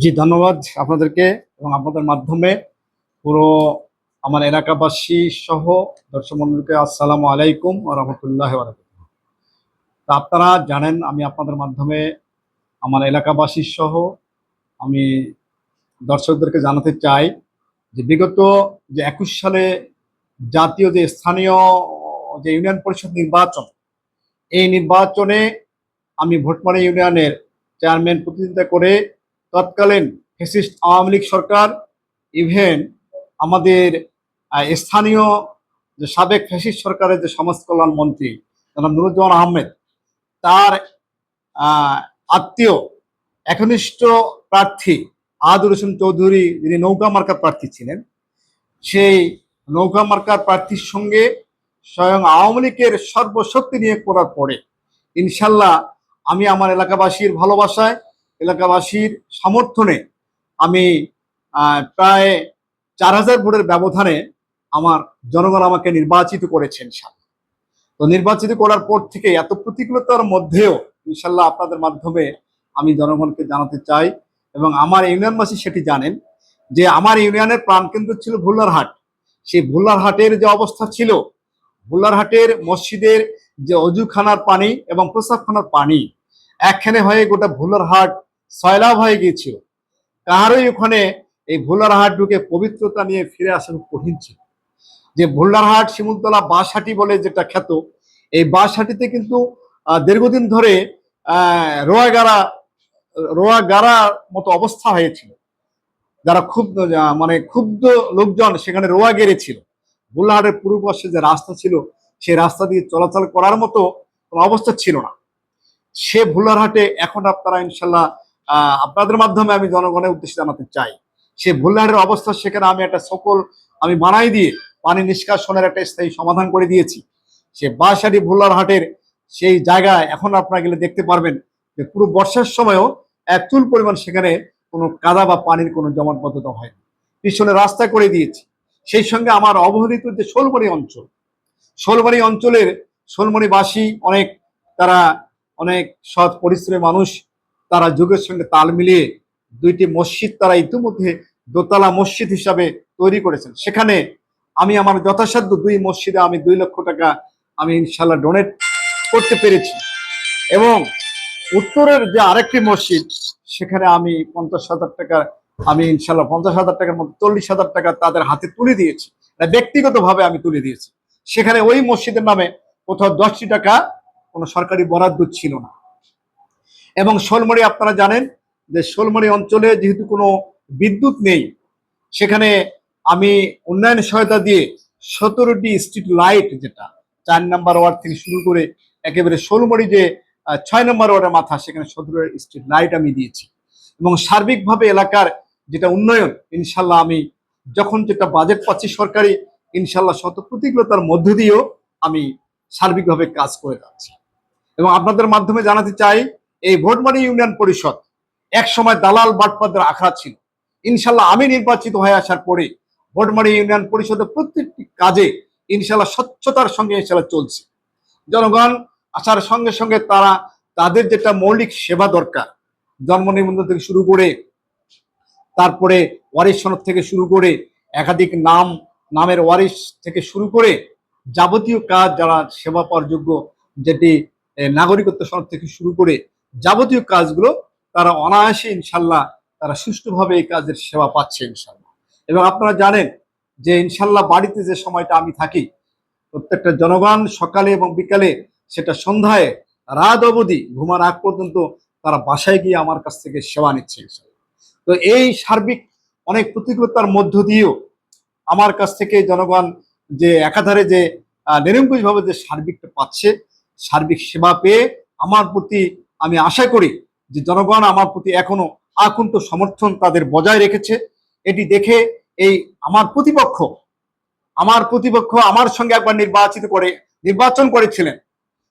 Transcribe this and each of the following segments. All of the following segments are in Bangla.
জি, ধন্যবাদ আপনাদেরকে এবং আপনাদের মাধ্যমে পুরো আমার এলাকাবাসী সহ দর্শক মন্ডলীকে আসসালামু আলাইকুম রহমতুল্লাহ তা আপনারা জানেন, আমি আপনাদের মাধ্যমে আমার এলাকাবাসী সহ আমি দর্শকদেরকে জানাতে চাই যে বিগত যে একুশ সালে জাতীয় যে স্থানীয় যে ইউনিয়ন পরিষদ নির্বাচন, এই নির্বাচনে আমি ভোটমারি ইউনিয়নের চেয়ারম্যান প্রতিনিধিত্ব করে তৎকালীন ফেসিস্ট আওয়ামী লীগ সরকার ইভেন আমাদের স্থানীয় যে সাবেক ফেসিস্ট সরকারের যে সমাজ কল্যাণ মন্ত্রী, জনাব নুরুজ্জামান আহমেদ, তার আত্মীয়, একনিষ্ঠ প্রার্থী আহাদুর হোসেন চৌধুরী, যিনি নৌকা মার্কার প্রার্থী ছিলেন, সেই নৌকা মার্কার প্রার্থীর সঙ্গে স্বয়ং আওয়ামী লীগের সর্বশক্তি নিয়োগ করার পরে, ইনশাল্লাহ আমি আমার এলাকাবাসীর ভালোবাসায় এলাকাবাসীর সমর্থনে আমি প্রায় চার হাজার ভোটের ব্যবধানে আমার জনগণ আমাকে নির্বাচিত করেছেন ইনশাল্লাহ তো নির্বাচিত করার পর থেকে এত প্রতিকূলতার মধ্যেও ইনশাল্লাহ আপনাদের মাধ্যমে আমি জনগণকে জানাতে চাই এবং আমার ইউনিয়নবাসী সেটি জানেন যে আমার ইউনিয়নের প্রাণকেন্দ্র ছিল ভুল্লারহাট। সেই ভুল্লারহাটের যে অবস্থা ছিল, ভুল্লারহাটের মসজিদের যে অজুখানার পানি এবং প্রস্রাবখানার পানি, একখানে হয়ে গোটা ভুল্লারহাট সয়লাভ হয়ে গিয়েছিল। কাহারই ওখানে এই ভুল্লারহাট ঢুকে পবিত্রতা নিয়ে ফিরে আসা খুব কঠিন ছিল। যে ভুল্লারহাট শিমুলতলা বাঁশহাটি বলে যেটা খ্যাত এই বাঁশহাটিতে কিন্তু দীর্ঘদিন ধরে আহ, রোয়াগাড়া রোয়াগাড়ার মতো অবস্থা হয়েছিল। যারা খুব মানে ক্ষুব্ধ লোকজন সেখানে রোয়া গেড়েছিল ভুল্লাহাটের পূর্ব পাশে যে রাস্তা ছিল সেই রাস্তা দিয়ে চলাচল করার মতো কোনো অবস্থা ছিল না। সে ভুল্লারহাটে এখন আপনারা ইনশাল্লাহ আপনাদের মাধ্যমে আমি জনগণের উদ্দেশ্যে জানাতে চাই। সে ভুল্লাহাটের অবস্থা সেখানে আমি একটা সকল আমি মানাই দিয়ে পানি নিষ্কাশনের একটা স্থায়ী সমাধান করে দিয়েছি। সে বাঁশাটি ভুল্লারহাটের সেই জায়গায় এখন আপনারা গেলে দেখতে পারবেন যে পুরো বর্ষার সময়ও এক চুল পরিমাণ সেখানে কোনো কাদা বা পানির কোনো জমাটবদ্ধতা হয়নি। পিছনে রাস্তা করে দিয়েছি। সেই সঙ্গে আমার অবহেলিত যে শোলমারি অঞ্চল, শোলমারি অঞ্চলের শোলমারিবাসী অনেক, তারা অনেক সৎ পরিশ্রমী মানুষ তারা যুগের সঙ্গে তাল মিলিয়ে দুইটি মসজিদ তারা ইতিমধ্যে দোতলা মসজিদ হিসাবে তৈরি করেছেন। সেখানে আমি আমার যথাসাধ্য দুই মসজিদে আমি দুই লক্ষ টাকা আমি ইনশাল্লাহ ডোনেট করতে পেরেছি। এবং উত্তরের যে আরেকটি মসজিদ, সেখানে আমি পঞ্চাশ হাজার টাকা, আমি ইনশাল্লাহ পঞ্চাশ হাজার টাকার মধ্যে চল্লিশ হাজার টাকা তাদের হাতে তুলে দিয়েছি। ব্যক্তিগতভাবে আমি তুলে দিয়েছি। সেখানে ওই মসজিদের নামে কোথাও দশটি টাকা কোনো সরকারি বরাদ্দ ছিল না। এবং শোলমড়ি আপনারা জানেন যে শোলমড়ি অঞ্চলে যেহেতু কোনো বিদ্যুৎ নেই, সেখানে আমি উন্নয়ন সহায়তা দিয়ে সতেরোটি স্ট্রিট লাইট যেটা চার নাম্বার ওয়ার্ড থেকে শুরু করে একেবারে শোলমড়ি যে ছয় নম্বর ওয়ার্ডের মাথা, সেখানে সতেরো স্ট্রিট লাইট আমি দিয়েছি। এবং সার্বিকভাবে এলাকার যেটা উন্নয়ন, ইনশাল্লাহ আমি যখন যেটা বাজেট পাচ্ছি সরকারি, ইনশাল্লাহ শত প্রতিকূলতার মধ্য দিয়েও আমি সার্বিকভাবে কাজ করে যাচ্ছি। এবং আপনাদের মাধ্যমে জানাতে চাই এই ভোটমানি ইউনিয়ন পরিষদ। এক সময় দালাল বাটপাদের আখড়া ছিল। ইনশাল্লাহ আমি নির্বাচিত হয়ে আসার পরে ভোটমারি ইউনিয়ন পরিষদের প্রত্যেকটি কাজে ইনশাল্লাহ স্বচ্ছতার সঙ্গে ইনশাল্লাহ চলছে। জনগণ আসার সঙ্গে সঙ্গে তারা তাদের যেটা মৌলিক সেবা দরকার, জন্ম নিবন্ধন থেকে শুরু করে, তারপরে ওয়ারিশ সনদ থেকে শুরু করে, একাধিক নাম, নামের ওয়ারিশ থেকে শুরু করে যাবতীয় কাজ যারা সেবা পাওয়ার যোগ্য, যেটি নাগরিকত্ব সনদ থেকে শুরু করে যাবতীয় কাজগুলো তারা অনায়াসে ইনশাল্লাহ তারা সুষ্ঠুভাবে এই কাজের সেবা পাচ্ছে ইনশাল্লাহ এবং আপনারা জানেন যে ইনশাল্লাহ বাড়িতে যে সময়টা আমি থাকি, প্রত্যেকটা জনগণ সকালে এবং বিকালে সেটা সন্ধ্যায় রাত অবধি ঘুমার আগ পর্যন্ত তারা বাসায় গিয়ে আমার কাছ থেকে সেবা নিচ্ছে। তো এই সার্বিক অনেক প্রতিকূলতার মধ্য দিয়েও আমার কাছ থেকে জনগণ যে একাধারে যে নিরঙ্কুশভাবে যে সার্বিকটা পাচ্ছে, সার্বিক সেবা পেয়ে আমার প্রতি আমি আশা করি যে জনগণ আমার প্রতি এখনও আকুণ্ঠ সমর্থন তাদের বজায় রেখেছে। এটি দেখে এই আমার প্রতিপক্ষ আমার প্রতিপক্ষ আমার সঙ্গে একবার নির্বাচিত করে, নির্বাচন করেছিলেন।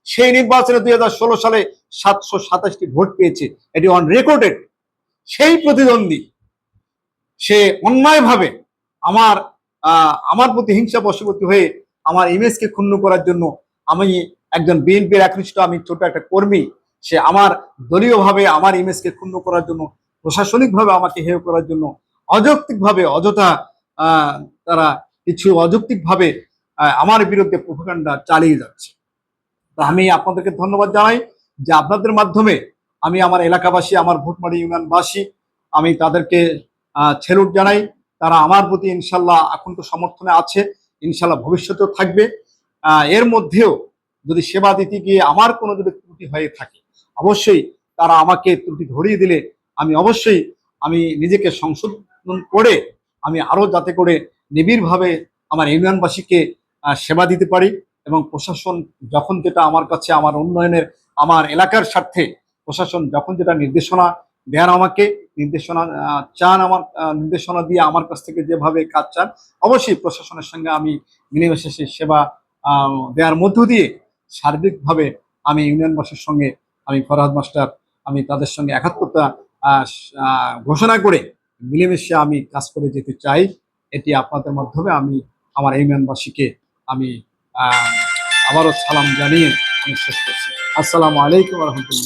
সেই নির্বাচনে দুই হাজার ষোলো সালে সাতশো সাতাশটি ভোট পেয়েছে। এটি অন রেকর্ডেড সেই প্রতিদ্বন্দ্বী, সে অন্যায়ভাবে আমার আমার প্রতি হিংসা বশবর্তী হয়ে আমার ইমেজকে ক্ষুণ্ণ করার জন্য আমি একজন বিএনপির একনিষ্ঠ, আমি ছোট একটা কর্মী সে আমার দলীয়ভাবে, আমার ইমেজকে ক্ষুণ্ণ করার জন্য, প্রশাসনিকভাবে আমাকে হেয় করার জন্য, অযৌক্তিকভাবে, অযথা তারা কিছু অযৌক্তিকভাবে আমার বিরুদ্ধে প্রোপাগান্ডা চালিয়ে যাচ্ছে। তো আমি আপনাদেরকে ধন্যবাদ জানাই যে আপনাদের মাধ্যমে আমি আমার এলাকাবাসী, আমার ভোটমারি ইউনিয়নবাসী, আমি তাদেরকে ছেলুট জানাই। তারা আমার প্রতি ইনশাল্লাহ এখন তো সমর্থনে আছে, ইনশাল্লাহ ভবিষ্যতেও থাকবে। এর মধ্যেও যদি সেবা দিতে গিয়ে আমার কোনো যদি ত্রুটি হয়ে থাকে অবশ্যই তারা আমাকে ত্রুটি ধরিয়ে দিলে আমি অবশ্যই আমি নিজেকে সংশোধন করে আমি আরও যাতে করে নিবিড়ভাবে আমার ইউনিয়নবাসীকে সেবা দিতে পারি এবং প্রশাসন যখন যেটা আমার কাছে আমার উন্নয়নের, আমার এলাকার স্বার্থে প্রশাসন যখন যেটা নির্দেশনা দেন আমাকে, নির্দেশনা চান আমার নির্দেশনা দিয়ে আমার কাছ থেকে যেভাবে কাজ চান, অবশ্যই প্রশাসনের সঙ্গে আমি মিলেমিশে সেই সেবা দেওয়ার মধ্য দিয়ে সার্বিকভাবে আমি ইউনিয়নবাসীর সঙ্গে আমি ফরহাদ মাস্টার, আমি তাদের সঙ্গে একাত্মতা ঘোষণা করে মিলেমিশে আমি কাজ করে যেতে চাই। এটি আপনাদের মাধ্যমে আমি আমার এই ইউনিয়নবাসীকে আমি আবারও সালাম জানিয়ে আমি শেষ করছি। আসসালামু আলাইকুম রহমতুল্লাহ।